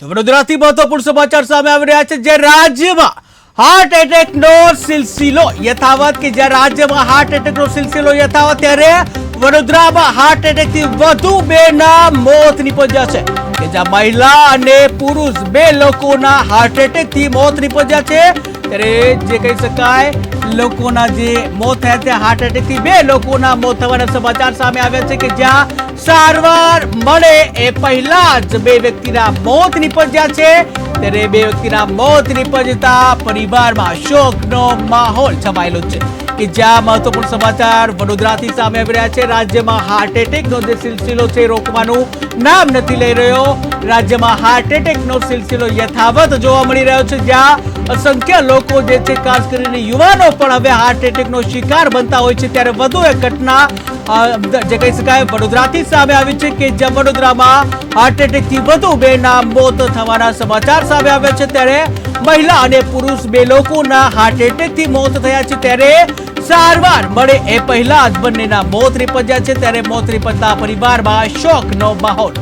તો વડોદરાથી મહત્વપૂર્ણ સમાચાર સામે આવી રહ્યા છે જે રાજ્યમાં હાર્ટ એટેકનો સિલસિલો યથાવત કે જ્યાં રાજ્યમાં હાર્ટ એટેકનો સિલસિલો યથાવત, ત્યારે વડોદરામાં હાર્ટ એટેકથી વધુ બેના મોત નીપજ્યા છે. કે જ્યાં મહિલા અને પુરુષ બે લોકોના હાર્ટ એટેકથી મોત નીપજ્યા છે, ત્યારે જે કહી શકાય લોકોના જે મોત થયા છે હાર્ટ એટેકથી બે લોકોના મોત થવાના સમાચાર સામે આવ્યા છે કે જ્યાં સારવાર મળે એ પહેલા જ બે વ્યક્તિના મોત નિપજ્યા છે. ત્યારે બે વ્યક્તિના મોત નીપજતા પરિવારમાં શોકનો માહોલ છવાયેલો છે. કે જ્યાં મહત્વપૂર્ણ સમાચાર વડોદરાથી સામે આવી રહ્યા છે. રાજ્યમાં હાર્ટ એટેકનો જે સિલસિલો છે રોકવાનું નામ નથી લઈ રહ્યો. રાજ્યમાં હાર્ટ એટેકનો સિલસિલો યથાવત જોવા મળી રહ્યો છે, જ્યાં અસંખ્ય લોકો જે છે, ખાસ કરીને યુવાનો પણ હવે હાર્ટ એટેકનો શિકાર બનતા હોય છે, ત્યારે વધુ એક ઘટના જે કહી શકાય વડોદરાથી સામે આવી છે કે જ્યાં વડોદરામાં હાર્ટ એટેકથી વધુ બેના મોત થવાના સમાચાર સામે આવ્યા છે. ત્યારે મહિલા અને પુરુષ બે લોકોના હાર્ટ એટેકથી મોત થયા છે. ત્યારે સારવાર મળે એ પહેલા જ બંનેના મોત નિપજ્યા છે. ત્યારે મોત નિપજતા પરિવારમાં શોકનો માહોલ